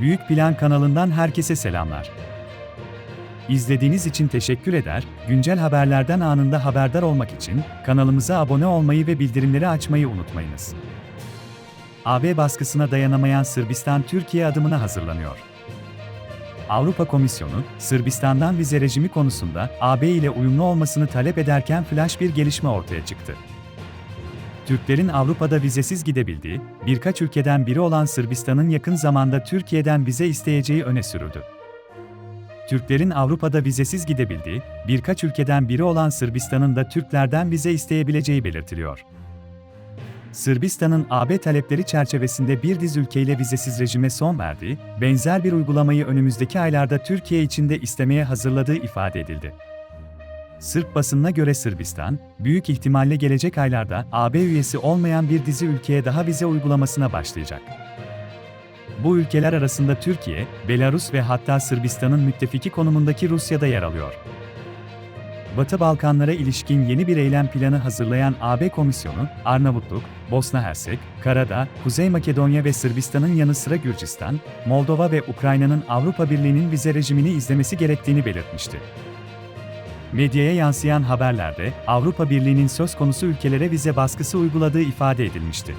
Büyük Plan kanalından herkese selamlar. İzlediğiniz için teşekkür eder, güncel haberlerden anında haberdar olmak için kanalımıza abone olmayı ve bildirimleri açmayı unutmayınız. AB baskısına dayanamayan Sırbistan Türkiye adımına hazırlanıyor. Avrupa Komisyonu, Sırbistan'dan vize rejimi konusunda AB ile uyumlu olmasını talep ederken flash bir gelişme ortaya çıktı. Türklerin Avrupa'da vizesiz gidebildiği, birkaç ülkeden biri olan Sırbistan'ın yakın zamanda Türkiye'den vize isteyeceği öne sürüldü. Türklerin Avrupa'da vizesiz gidebildiği, birkaç ülkeden biri olan Sırbistan'ın da Türklerden vize isteyebileceği belirtiliyor. Sırbistan'ın AB talepleri çerçevesinde bir diz ülkeyle vizesiz rejime son verdiği, benzer bir uygulamayı önümüzdeki aylarda Türkiye için de istemeye hazırladığı ifade edildi. Sırp basınına göre Sırbistan, büyük ihtimalle gelecek aylarda AB üyesi olmayan bir dizi ülkeye daha vize uygulamasına başlayacak. Bu ülkeler arasında Türkiye, Belarus ve hatta Sırbistan'ın müttefiki konumundaki Rusya'da yer alıyor. Batı Balkanlara ilişkin yeni bir eylem planı hazırlayan AB Komisyonu, Arnavutluk, Bosna Hersek, Karadağ, Kuzey Makedonya ve Sırbistan'ın yanı sıra Gürcistan, Moldova ve Ukrayna'nın Avrupa Birliği'nin vize rejimini izlemesi gerektiğini belirtmişti. Medyaya yansıyan haberlerde Avrupa Birliği'nin söz konusu ülkelere vize baskısı uyguladığı ifade edilmişti.